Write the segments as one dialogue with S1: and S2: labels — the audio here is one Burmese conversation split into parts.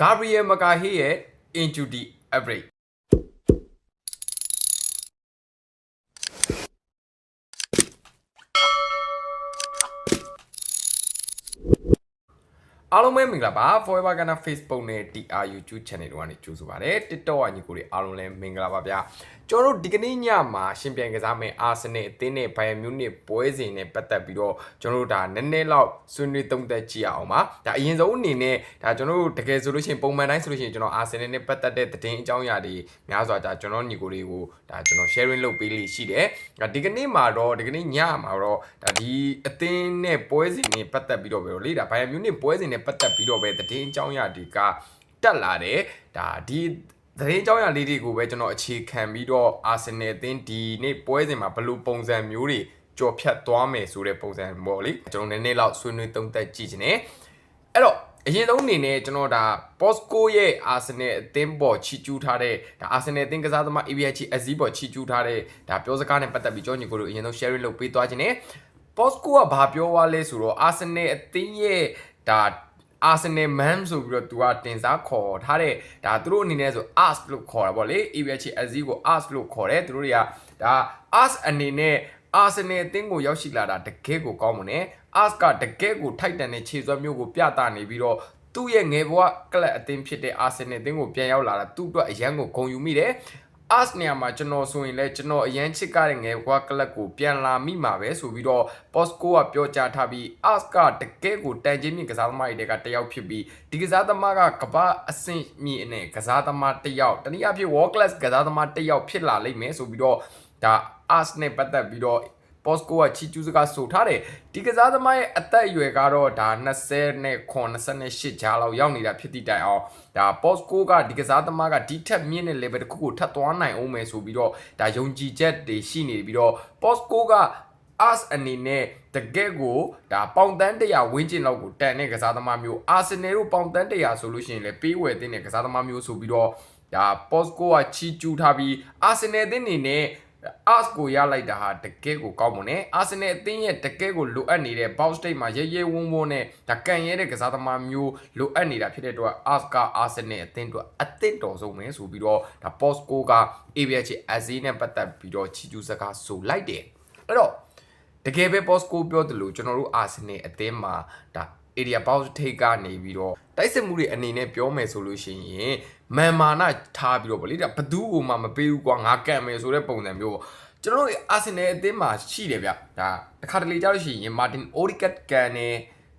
S1: Gabriel Magalhaes ရဲ့ Into the Average အားလုံးပဲမင်္ဂလာပါ Forever Ghana Facebook နဲ့ TR YouTube Channel တို့ကနေကြိုဆိုပါရစေ TikTok ကညီကိုတွေအားလုံးလည်းမင်္ဂလာပါဗျာကျွန်တော်တို့ဒီကနေ့ညမှာရှင်ပြန်ကစားမယ့် Arsenal အသင်းနဲ့ Bayern Munich ပွဲစဉ်နဲ့ပတ်သက်ပြီးတော့ကျွန်တော်တို့ဒါနည်းနည်းလောက်ဆွေးနွေးသုံးသပ်ကြည့်အောင်ပါဒါအရင်ဆုံးအနေနဲ့ဒါကျွန်တော်တို့တကယ်ဆိုလို့ရှိရင်ပုံမှန်တိုင်းဆိုလို့ရှိရင်ကျွန်တော် Arsenal နဲ့ပတ်သက်တဲ့သတင်းအကြောင်းအရာတွေများစွာဒါကျွန်တော်ညီကိုတွေကိုဒါကျွန်တော် sharing လုပ်ပေးလိရှိတယ်ဒါဒီကနေ့မှာတော့ဒီကနေ့ညမှာတော့ဒါဒီအသင်းနဲ့ပွဲစဉ်နဲ့ပတ်သက်ပြီးတော့ပဲလေဒါ Bayern Munich ပွဲစဉ်နဲ့ပတ်သက်ပြီးတော့ပဲသတင်းအကြောင်းအရာတွေကတက်လာတယ်ဒါဒီသတင်းကြောင်းရလေးတွေကိုပဲကျွန်တော်အခြေခံပြီးတော့အာဆင်နယ်အသင်းဒီနေ့ပွဲစဉ်မှာဘယ်လိုပုံစံမျိုးတွေကြော်ဖြတ်သွားမယ်ဆိုတဲ့ပုံစံပေါ့လေကျွန်တော်နည်းနည်းလောက်ဆွေးနွေးသုံးသပ်ကြည့်ချင်တယ်အဲ့တော့အရင်ဆုံးအနေနဲ့ကျွန်တော်ဒါ Bosco ရဲ့အာဆင်နယ်အသင်းပေါ်ချီကျူးထားတဲ့ဒါအာဆင်နယ်အသင်းကစားသမား ABH အဇီးပေါ်ချီကျူးထားတဲ့ဒါပြောစကားနဲ့ပတ်သက်ပြီးကျွန်တော်ညီကိုတို့အရင်ဆုံး sharing လုပ်ပေးသွားခြင်းနဲ့ Bosco ကဘာပြောသွားလဲဆိုတော့အာဆင်နယ်အသင်းရဲ့ဒါ အာဆင်နယ်မန်ဆိုပြီးတော့သူကတင်စားခေါ်ထားတဲ့ဒါသူတို့အနေနဲ့ဆို ask လို့ခေါ်တာပေါ့လေ ABH အဇီးကို ask လို့ခေါ်တယ်သူတို့တွေကဒါ ask အနေနဲ့အာဆင်နယ်အသင်းကိုရောက်ရှိလာတာတကယ်ကိုကောင်းမွန်တယ် ask ကတကယ်ကိုထိုက်တန်တဲ့ခြေစွမ်းမျိုးကိုပြသနေပြီးတော့သူ့ရဲ့ငယ်ဘဝကလပ်အသင်းဖြစ်တဲ့အာဆင်နယ်အသင်းကိုပြန်ရောက်လာတာသူ့အတွက်အရန်ကိုဂုဏ်ယူမိတယ် as နေရာမှာကျွန်တော်ဆိုရင်လည်းကျွန်တော်အရန်ချစ်ကတဲ့ငယ်ဘွားကလပ်ကိုပြန်လာမိမှာပဲဆိုပြီးတော့ Posco ကပြောကြားထားပြီး as ကတကယ်ကိုတန်ချင်းမြင့်ကစားသမားတွေတယောက်ဖြစ်ပြီးဒီကစားသမားကကမ္ဘာအဆင့်မြင့်နဲ့ကစားသမားတစ်ယောက်တနည်းအားဖြင့် world class ကစားသမားတစ်ယောက်ဖြစ်လာလိမ့်မယ်ဆိုပြီးတော့ဒါ as နဲ့ပတ်သက်ပြီးတော့ Posco ကချီကျူးစကားဆိုထားတယ်ဒီကစားသမားရဲ့အသက်အရွယ်ကတော့ဒါ20နဲ့ခွန်28ဂျာလောက်ရောက်နေတာဖြစ်သည့်တိုင်အောင်ဒါ Posco ကဒီကစားသမားကဒီထက်မြင့်တဲ့ level တစ်ခုကိုထပ်သွားနိုင်အောင်မယ်ဆိုပြီးတော့ဒါယုံကြည်ချက်တွေရှိနေပြီးတော့ Posco က us အနေနဲ့တကယ့်ကိုဒါပေါင်တန်း100ဝင်းကျင်လောက်ကိုတန်တဲ့ကစားသမားမျိုး Arsenal တို့ပေါင်တန်း100ဆိုလို့ရှိရင်လည်းပေးဝယ်တဲ့ကစားသမားမျိုးဆိုပြီးတော့ဒါ Posco ကချီကျူးထားပြီး Arsenal တဲ့အနေနဲ့ us ကိုရလိုက်တာဟာတကယ်ကိုကောင်းမွန်တယ်အာဆင်နယ်အသင်းရဲ့တကယ်ကိုလိုအပ်နေတဲ့ box state မှာရဲရဲဝန်းဝန်းနဲ့ဒါကန်ရဲတဲ့ကစားသမားမျိုးလိုအပ်နေတာဖြစ်တဲ့အတွက် us ကအာဆင်နယ်အသင်းတို့အသင့်တော်ဆုံးပဲဆိုပြီးတော့ဒါ postco က ABH အဇီးနဲ့ပတ်သက်ပြီးတော့ချီကျူးစကားဆိုလိုက်တယ်အဲ့တော့တကယ်ပဲ postco ပြောတယ်လို့ကျွန်တော်တို့အာဆင်နယ်အသင်းမှာဒါ area box take ကနေပြီးတော့တိုက်စစ်မှုတွေအနေနဲ့ပြောမယ်ဆိုလို့ရှိရင်မန်မာနာထားပြီးတော့ဗောလေဒါဘသူ့ကိုမှမပေးဘူးကွာငါကန်မယ်ဆိုတဲ့ပုံစံမျိုးပေါ့ကျွန်တော်တို့အာဆင်နယ်အသင်းမှာရှိတယ်ဗျဒါတစ်ခါတလေကြားလို့ရှိရင်မာတင်အိုဒီကတ်ကန်နေ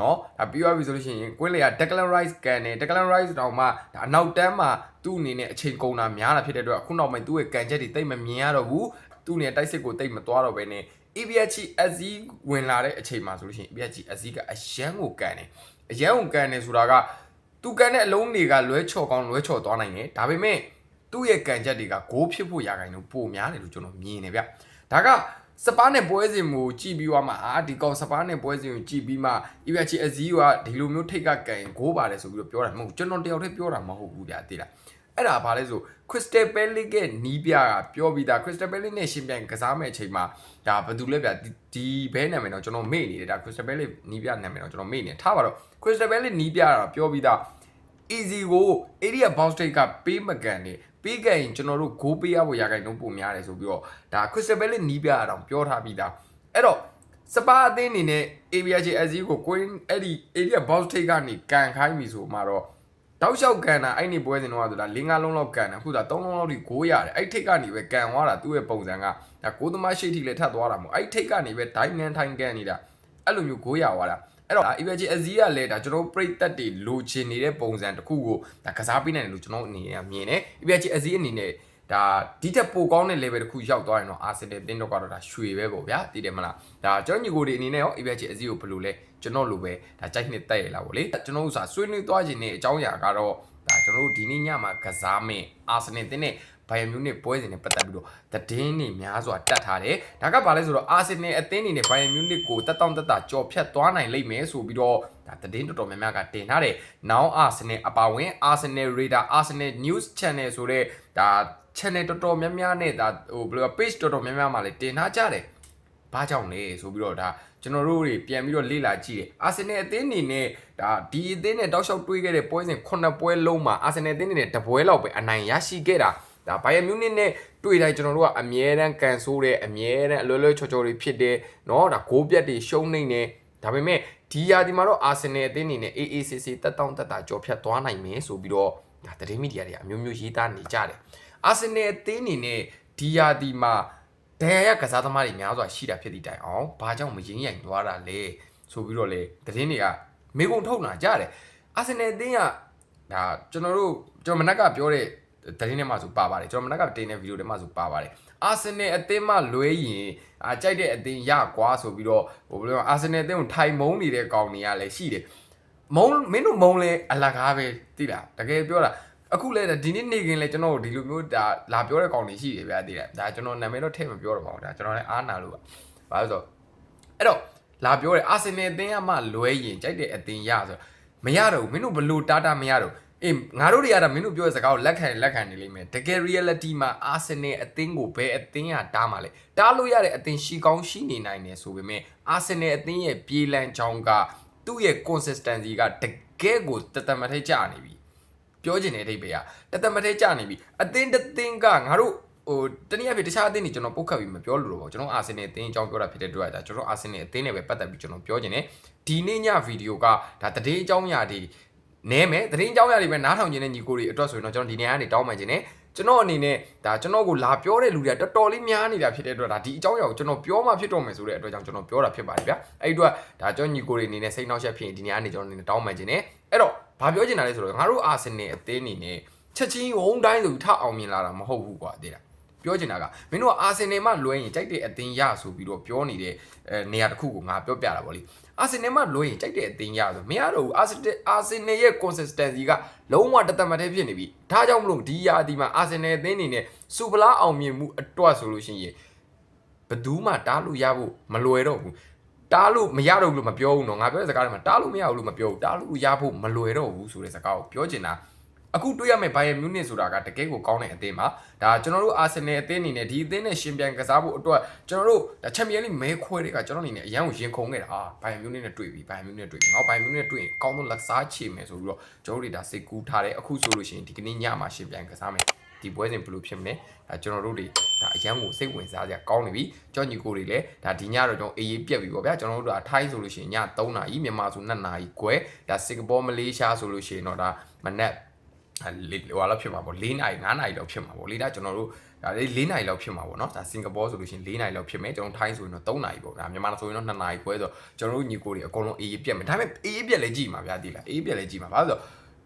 S1: နော်ဒါပြီးသွားပြီဆိုလို့ရှိရင်ကွင်းလေက Declan Rice ကန်နေ Declan Rice တောင်မှဒါအနောက်တန်းမှာသူ့အနေနဲ့အချိန်ကုန်တာများတာဖြစ်တဲ့အတွက်အခုနောက်ပိုင်းသူ့ရဲ့ကန်ချက်တွေတိတ်မမြင်ရတော့ဘူးသူ့အနေနဲ့တိုက်စစ်ကိုတိတ်မသွားတော့ဘဲနဲ့ EBH အဇီးဝင်လာတဲ့အချိန်မှာဆိုလို့ရှိရင် EBH အဇီးကအရန်ကိုကန်တယ်အရန်ကိုကန်တယ်ဆိုတာကသူကန်တဲ့အလုံးတွေကလွဲချော်ကောင်းလွဲချော်သွားနိုင်တယ်ဒါပေမဲ့သူ့ရဲ့ကန်ချက်တွေကဂိုးဖြစ်ဖို့ရာခိုင်နှုန်းပိုများတယ်လို့ကျွန်တော်မြင်နေဗျဒါကစပါးနဲ့ပွဲစဉ်ကိုကြည့်ပြီးသွားမှအာဒီကောင်စပါးနဲ့ပွဲစဉ်ကိုကြည့်ပြီးမှ EBH အဇီးကဒီလိုမျိုးထိတ်ကကန်ရင်ဂိုးပါတယ်ဆိုပြီးတော့ပြောတာမဟုတ်ကျွန်တော်တယောက်တည်းပြောတာမဟုတ်ဘူးဗျာသိလား အဲ့ဒါဘာလဲဆို Crystal Palace ရဲ့နီးပြကပြောပြီးသား Crystal Palace နဲ့ရှင်ပြန်ကစားမဲ့အချိန်မှာဒါဘာတူလဲဗျဒီဘဲနာမည်တော့ကျွန်တော်မေ့နေတယ်ဒါ Crystal Palace နီးပြနာမည်တော့ကျွန်တော်မေ့နေထားပါတော့ Crystal Palace နီးပြတော့ပြောပြီးသား easy ကို area bounce rate ကပေးမကန်နေပေးခဲ့ရင်ကျွန်တော်တို့ goal ပေးရဖို့ရာခိုင်နှုန်းပိုများတယ်ဆိုပြီးတော့ဒါ Crystal Palace နီးပြအတောင်ပြောထားပြီးသားအဲ့တော့စပါအသင်းအနေနဲ့ ABJ SC ကို queen အဲ့ဒီ area bounce rate ကနေကန်ခိုင်းပြီဆိုမှတော့ တောက်လျှောက်ကန်တာအဲ့ဒီပွဲစဉ်တော့ဆိုတာ၄၅လုံးလောက်ကန်တာအခုဒါ၃လုံးလောက်ထိဂိုးရတယ်အဲ့ထိတ်ကနေပဲကန်သွားတာသူ့ရဲ့ပုံစံကဒါကိုသမားရှိထိလည်းထပ်သွားတာမဟုတ်အဲ့ထိတ်ကနေပဲဒိုင်းနန်ထိုင်ကန်နေတာအဲ့လိုမျိုးဂိုးရသွားတာအဲ့တော့ EVG အဇီးကလည်းဒါကျွန်တော်ပြိသက်တွေလိုချင်နေတဲ့ပုံစံတစ်ခုကိုဒါကစားပေးနိုင်တယ်လို့ကျွန်တော်အနေနဲ့မြင်တယ် EVG အဇီးအနေနဲ့ ဒါဒီတက်ပိုကောင်းတဲ့ level တစ်ခုရောက်သွားရင်တော့ Arsenal တင်းတော့ကတော့ဒါရွှေပဲပေါ့ဗျာသိတယ်မလားဒါကျွန်တော်ညီကိုတွေအနေနဲ့ရော EVG အဇီးကိုဘယ်လိုလဲကျွန်တော်လိုပဲဒါကြိုက်နှစ်တက်ရလားဗောလေကျွန်တော်ဥစားဆွေးနွေးသွားခြင်းနဲ့အကြောင်းအရာကတော့ဒါကျွန်တော်တို့ဒီနေ့ညမှာကစားမယ် Arsenal တင်းနဲ့ ဘိုင်ယန်မြူနစ်ပွဲစဉ်နဲ့ပတ်သက်ပြီးတော့သတင်းတွေများစွာတက်ထားတယ်။ဒါကဘာလဲဆိုတော့အာဆင်နယ်အသင်းအနေနဲ့ဘိုင်ယန်မြူနစ်ကိုတက်တောင့်တက်တာကြော်ဖြတ်သွားနိုင်လိမ့်မယ်ဆိုပြီးတော့ဒါသတင်းတော်တော်များများကတင်ထားတယ်။ Now Arsenal အပါဝင် Arsenal Radar Arsenal News Channel ဆိုတဲ့ဒါ channel တော်တော်များများနဲ့ဒါဟိုဘယ်လို page တော်တော်များများမှာလည်းတင်ထားကြတယ်။ဘာကြောင့်လဲဆိုပြီးတော့ဒါကျွန်တော်တို့တွေပြန်ပြီးတော့လေ့လာကြည့်တယ်အာဆင်နယ်အသင်းအနေနဲ့ဒါဒီအသင်းနဲ့တောက်လျှောက်တွေးခဲ့တဲ့ပွဲစဉ်9ပွဲလုံးမှာအာဆင်နယ်အသင်းအနေနဲ့တပွဲလောက်ပဲအနိုင်ရရှိခဲ့တာ ဒါဘိုင်ယန်မြူးနစ်နဲ့တွေ့တိုင်းကျွန်တော်တို့ကအမြဲတမ်းကန်ဆိုးတယ်အမြဲတမ်းအလွယ်လွယ်ချော်ချော်တွေဖြစ်တယ်เนาะဒါဂိုးပြတ်တွေရှုံးနေတယ်ဒါပေမဲ့ဒီယာဒီမှာတော့အာဆင်နယ်အသင်းအနေနဲ့ AACC တက်တောင့်တက်တာကြော်ဖြတ်သွားနိုင်မယ်ဆိုပြီးတော့ဒါသတင်းမီဒီယာတွေအမျိုးမျိုးရေးသားနေကြတယ်အာဆင်နယ်အသင်းအနေနဲ့ဒီယာဒီမှာ ဒဏ်ရာရကစားသမားတွေများစွာရှိတာဖြစ်သည့်တိုင်အောင်ဘာကြောင့်မရင်ရိုင်သွားတာလဲဆိုပြီးတော့လေသတင်းတွေကမေကုံထုတ်လာကြတယ်အာဆင်နယ်အသင်းကဒါကျွန်တော်တို့ကျွန်တော်မနက်ကပြောတဲ့သ တင်းထဲမှာဆိုပါပါတယ်ကျွန်တော်မနက်ကတင်တဲ့ဗီဒီယိုထဲမှာဆိုပါပါတယ်အာဆင်နယ်အသင်းမှလွဲရင်အာကြိုက်တဲ့အသင်းရကွာဆိုပြီးတော့ဟိုဘယ်လိုလဲအာဆင်နယ်အသင်းကိုထိုင်မုံနေတဲ့ကောင်တွေကလည်းရှိတယ်မုံမင်းတို့မုံလဲအလကားပဲသိလားတကယ်ပြောတာအခုလဲဒီနေ့နေခင်းလဲကျွန်တော်တို့ဒီလိုမျိုးဒါလာပြောတဲ့ကောင်တွေရှိတယ်ဗျာသိလားဒါကျွန်တော်နာမည်တော့ထည့်မပြောတော့ပါဘူးဒါကျွန်တော်လည်းအားနာလို့ပါဘာလို့ဆိုအဲ့တော့လာပြောတယ်အာဆင်နယ်အသင်းကမှလွဲရင်ကြိုက်တဲ့အသင်းရဆိုမရတော့ဘူးမင်းတို့ဘလို့တာတာမရတော့ အေးငါတို့တွေကတော့မင်းတို့ပြောတဲ့စကားကိုလက်ခံလက်ခံနေလိမ့်မယ်တကယ် reality မှာအာဆင်နယ်အသင်းကိုဘယ်အသင်းကတားမှာလဲတားလို့ရတဲ့အသင်းရှိကောင်းရှိနေနိုင်တယ်ဆိုပေမဲ့အာဆင်နယ်အသင်းရဲ့ပြေးလန်းချောင်းကသူ့ရဲ့ consistency ကတကယ်ကိုတတမထိတ်ကြနေပြီပြောချင်တဲ့အဓိပ္ပာယ်ကတသက်မထဲကြနေပြီအသင်းတစ်သင်းကငါတို့ဟိုတနည်းအားဖြင့်တခြားအသင်းတွေကျွန်တော်ပုတ်ခတ်ပြီးမပြောလို့တော့ပေါ့ကျွန်တော်အာဆင်နယ်အသင်းအကြောင်းပြောတာဖြစ်တဲ့အတွက်ဒါကျွန်တော်အာဆင်နယ်အသင်းနဲ့ပဲပတ်သက်ပြီးကျွန်တော်ပြောချင်တယ်ဒီနေ့ညဗီဒီယိုကဒါတည်င်းအကြောင်းအရာတွေ နဲမယ်တည်င်းအကြောင်းအရာတွေပဲနားထောင်ခြင်းနဲ့ညီကိုတွေအတွက်ဆိုရင်တော့ကျွန်တော်ဒီနေ့ကနေတောင်းပန်ခြင်းနဲ့ကျွန်တော်အနေနဲ့ဒါကျွန်တော်ကိုလာပြောတဲ့လူတွေကတော်တော်လေးများနေတာဖြစ်တဲ့အတွက်ဒါဒီအကြောင်းအရာကိုကျွန်တော်ပြောမှဖြစ်တော့မယ်ဆိုတဲ့အတွက်ကြောင့်ကျွန်တော်ပြောတာဖြစ်ပါတယ်ဗျာအဲ့ဒီအတွက်ဒါကျွန်တော်ညီကိုတွေအနေနဲ့စိတ်နှောက်ယှက်ဖြစ်ရင်ဒီနေ့ကနေကျွန်တော်အနေနဲ့တောင်းပန်ခြင်းနဲ့အဲ့တော့ဘာပြောချင်တာလဲဆိုတော့ငါတို့အာဆင်နယ်အသင်းအနေနဲ့ချက်ချင်းဝုန်းတိုင်းဆိုပြီးထအောင်မြင်လာတာမဟုတ်ဘူးကွာတဲ့လား ပြောချင်တာကမင်းတို့ကအာဆင်နယ်မှလွဲရင်ကြိုက်တဲ့အသင်းရဆိုပြီးတော့ပြောနေတဲ့အဲနေရာတစ်ခုကိုငါပြောပြတာဗောလေအာဆင်နယ်မှလွဲရင်ကြိုက်တဲ့အသင်းရဆိုမရတော့ဘူးအာဆင်အာဆင်နယ်ရဲ့ consistency ကလုံးဝတသက်မတည်းဖြစ်နေပြီဒါကြောင့်မလို့ဒီယာဒီမှာအာဆင်နယ်အသင်းအနေနဲ့စူပလာအောင်မြင်မှုအတွက်ဆိုလို့ရှိရင်ဘယ်သူမှတားလို့ရဖို့မလွယ်တော့ဘူးတားလို့မရတော့ဘူးလို့မပြောဘူးနော်ငါပြောတဲ့စကားတွေမှာတားလို့မရဘူးလို့မပြောဘူးတားလို့ရဖို့မလွယ်တော့ဘူးဆိုတဲ့စကားကိုပြောချင်တာ အခုတွေ့ရမယ့်ဘိုင်ယန်မြူးနစ်ဆိုတာကတကယ်ကိုကောင်းတဲ့အသင်းပါဒါကျွန်တော်တို့အာဆင်နယ်အသင်းအနေနဲ့ဒီအသင်းနဲ့ရှင်ပြိုင်ကစားဖို့အတွက်ကျွန်တော်တို့ဒါချန်ပီယံလိမဲခွဲတွေကကျွန်တော်အနေနဲ့အရန်ကိုရင်ခုန်ခဲ့တာအာဘိုင်ယန်မြူးနစ်နဲ့တွေ့ပြီဘိုင်ယန်မြူးနစ်နဲ့တွေ့ပြီငါဘိုင်ယန်မြူးနစ်နဲ့တွေ့ရင်အကောင်းဆုံးလက်စားချေမယ်ဆိုပြီးတော့ကျွန်တော်တို့တွေဒါစိတ်ကူးထားတယ်အခုဆိုလို့ရှိရင်ဒီကနေ့ညမှာရှင်ပြိုင်ကစားမယ်ဒီပွဲစဉ်ဘယ်လိုဖြစ်မလဲဒါကျွန်တော်တို့တွေဒါအရန်ကိုစိတ်ဝင်စားစရာကောင်းနေပြီကြောက်ညီကိုတွေလည်းဒါဒီညတော့ကျွန်တော်အေးအေးပြက်ပြီပေါ့ဗျာကျွန်တော်တို့ကအထိုင်းဆိုလို့ရှိရင်ည3နာရီမြန်မာဆို2နာရီခွဲဒါစင်ကာပူမလေးရှားဆိုလို့ရှိရင်တော့ဒါမနက်လေ ဟိုလောက်ဖြစ်မှာပေါ့4နာရီ5နာရီလောက်ဖြစ်မှာပေါ့လေဒါကျွန်တော်တို့ဒါလေး4နာရီလောက်ဖြစ်မှာပေါ့နော်ဒါစင်ကာပူဆိုလို့ရှိရင်4နာရီလောက်ဖြစ်မယ်ကျွန်တော်ထိုင်းဆိုရင်တော့3နာရီပေါ့ဒါမြန်မာဆိုရင်တော့2နာရီခွဲဆိုတော့ကျွန်တော်တို့ညီကိုတွေအကုန်လုံးအေးအေးပြက်မယ်ဒါပေမဲ့အေးအေးပြက်လည်းကြည့်မှာဗျာဒီလားအေးအေးပြက်လည်းကြည့်မှာဘာလို့လဲဆိုတော့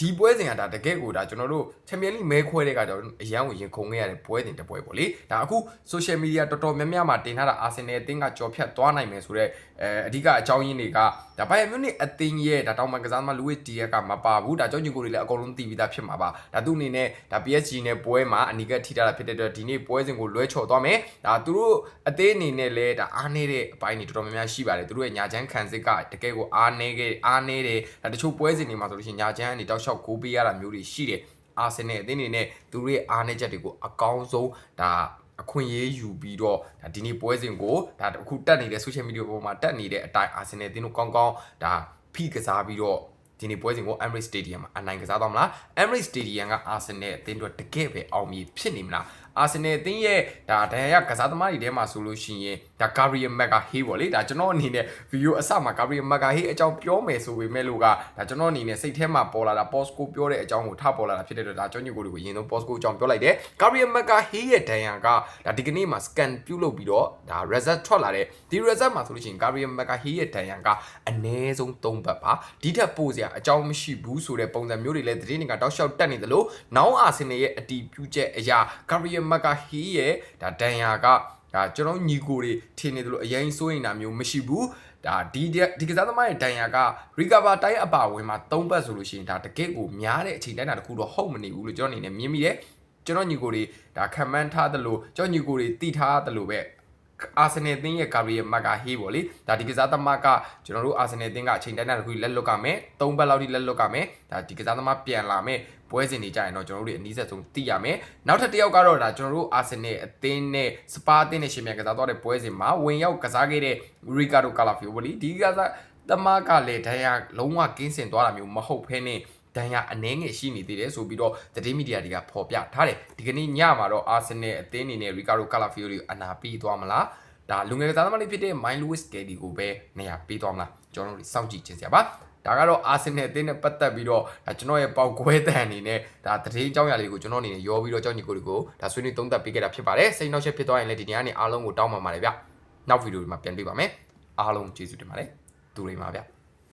S1: ဒီပွဲစဉ်ကဒါတကယ်ကိုဒါကျွန်တော်တို့ချန်ပီယံလိမဲခွဲတဲ့ကကြောင့်အရန်ကိုရင်ခုန်ခဲ့ရတဲ့ပွဲစဉ်တစ်ပွဲပေါ့လေဒါအခု social media တော်တော်များများမှာတင်ထားတာအာဆင်နယ်အသင်းကကြော်ဖြတ်သွားနိုင်မယ်ဆိုတော့အဲအဓိကအကြောင်းရင်းတွေကဒါဘိုင်ယန်မြူနစ်အသင်းရဲ့ဒါတောင်ပန်ကစားသမားလူဝစ်တီယက်ကမပါဘူးဒါကြောင့်ညီကိုတွေလည်းအကုန်လုံးသိပြီးသားဖြစ်မှာပါဒါသူ့အနေနဲ့ဒါ PSG နဲ့ပွဲမှာအနီကထိထားတာဖြစ်တဲ့အတွက်ဒီနေ့ပွဲစဉ်ကိုလွဲချော်သွားမယ်ဒါသူတို့အသင်းအနေနဲ့လည်းဒါအားနည်းတဲ့အပိုင်းတွေတော်တော်များများရှိပါတယ်သူတို့ရဲ့ညာချမ်းခံစစ်ကတကယ်ကိုအားနည်းခဲ့အားနည်းတယ်ဒါတချို့ပွဲစဉ်တွေမှာဆိုလို့ရှိရင်ညာချမ်းအနေတောက်လျှောက်ကိုပေးရတာမျိုးတွေရှိတယ်အာဆင်နယ်အသင်းအနေနဲ့သူတို့ရဲ့အားနည်းချက်တွေကိုအကောင်းဆုံးဒါအခွင့်အရေးယူပြီးတော့ဒါဒီနေ့ပွဲစဉ်ကိုဒါအခုတက်နေတဲ့ social media ပေါ်မှာတက်နေတဲ့အတိုင်းအာဆင်နယ်အသင်းတို့ကောင်းကောင်းဒါဖိကစားပြီးတော့ဒီနေ့ပွဲစဉ်ကို Emirates Stadium မှာအနိုင်ကစားသွားမလား Emirates Stadium ကအာဆင်နယ်အသင်းတို့တကယ်ပဲအောင်မြင်ဖြစ်နေမလား အာဆင်နယ်အသင်းရဲ့ဒါဒဏ်ရာရကစားသမားတွေထဲမှာဆိုလို့ရှိရင်ဒါ Gabriel Magalhaes ပေါ့လေဒါကျွန်တော်အနေနဲ့ video အစမှာ Gabriel Magalhaes အကြောင်းပြောမယ်ဆိုပေမဲ့လို့ကဒါကျွန်တော်အနေနဲ့စိတ်ထဲမှာပေါ်လာတာ Postco ပြောတဲ့အကြောင်းကိုထပေါ်လာတာဖြစ်တဲ့အတွက်ဒါကျွန်ညကိုတွေကိုအရင်ဆုံး Postco အကြောင်းပြောလိုက်တယ် Gabriel Magalhaes ရဲ့ဒဏ်ရာကဒါဒီကနေ့မှာ scan ပြုလုပ်ပြီးတော့ဒါ result ထွက်လာတဲ့ဒီ result မှာဆိုလို့ရှိရင် Gabriel Magalhaes ရဲ့ဒဏ်ရာကအနည်းဆုံး3ဘတ်ပါဒီထက်ပိုစရာအကြောင်းမရှိဘူးဆိုတဲ့ပုံစံမျိုးတွေလည်းသတင်းတွေကတောက်လျှောက်တက်နေသလိုနောင်အာဆင်နယ်ရဲ့အတီးပြုချက်အရာ Gabriel Magalhaes ရဲ့ဒါဒဏ်ရာကဒါကျွန်တော်ညီကိုတွေထင်နေသလိုအရင်စိုးရင်တာမျိုးမရှိဘူးဒါဒီဒီကစားသမားရဲ့ဒဏ်ရာက recover တိုင်းအပါဝင်မှာ3ပတ်ဆိုလို့ရှိရင်ဒါတကယ့်ကိုများတဲ့အချိန်တိုင်းတာတခုတော့ဟုတ်မနေဘူးလို့ကျွန်တော်အနေနဲ့မြင်မိတယ်ကျွန်တော်ညီကိုတွေဒါခံမှန်းထားသလိုကျွန်တော်ညီကိုတွေတည်ထားသလိုပဲအာဆင်နယ်အသင်းရဲ့ကာရီရဲ့မတ်ကဟေးပေါ့လေဒါဒီကစားသမားကကျွန်တော်တို့အာဆင်နယ်အသင်းကအချိန်တိုင်းတာတစ်ခုလက်လွတ်ကမယ်၃ဘက်လောက်ထိလက်လွတ်ကမယ်ဒါဒီကစားသမားပြန်လာမယ် ပွဲစဉ်တွေကြရင်တော့ကျွန်တော်တို့တွေအနည်းဆက်ဆုံးသိရမယ်နောက်ထပ်တစ်ယောက်ကတော့ဒါကျွန်တော်တို့အာဆင်နယ်အသင်းနဲ့စပါအသင်းနဲ့ရှင်မြန်ကစားသွားတဲ့ပွဲစဉ်မှာဝင်ရောက်ကစားခဲ့တဲ့ရီကာဒိုကာလာဖီယိုပေါ့လေဒီကစားသမားကလည်းဒဏ်ရာလုံးဝကင်းစင်သွားတာမျိုးမဟုတ်ဘဲနဲ့ဒဏ်ရာအနှဲငယ်ရှိနေသေးတယ်ဆိုပြီးတော့သတင်းမီဒီယာတွေကဖော်ပြထားတယ်ဒီကနေ့ညမှာတော့အာဆင်နယ်အသင်းအနေနဲ့ရီကာဒိုကာလာဖီယိုကိုအနာပေးသွားမလားဒါလူငယ်ကစားသမားလေးဖြစ်တဲ့ Mike Lewis Kelly ကိုပဲနေရာပေးသွားမလားကျွန်တော်တို့စောင့်ကြည့်ခြင်းစရာပါ ဒါကတော့အာဆင်နယ်အသင်းနဲ့ပတ်သက်ပြီးတော့ဒါကျွန်တော်ရဲ့ပေါက်ကွဲတန်အနေနဲ့ဒါသတင်းအကြောင်းအရာလေးကိုကျွန်တော်အနေနဲ့ရောပြီးတော့ကြောင်းညီကိုတွေကိုဒါဆွေးနွေးသုံးသပ်ပေးခဲ့တာဖြစ်ပါတယ်စိတ်နှောက်ယှက်ဖြစ်သွားရင်လည်းဒီနေ့ကနေအားလုံးကိုတောင်းပန်ပါတယ်ဗျနောက်ဗီဒီယိုတွေမှာပြန်တွေ့ပါမယ်အားလုံးကျေးဇူးတင်ပါတယ်သူတွေပါဗျ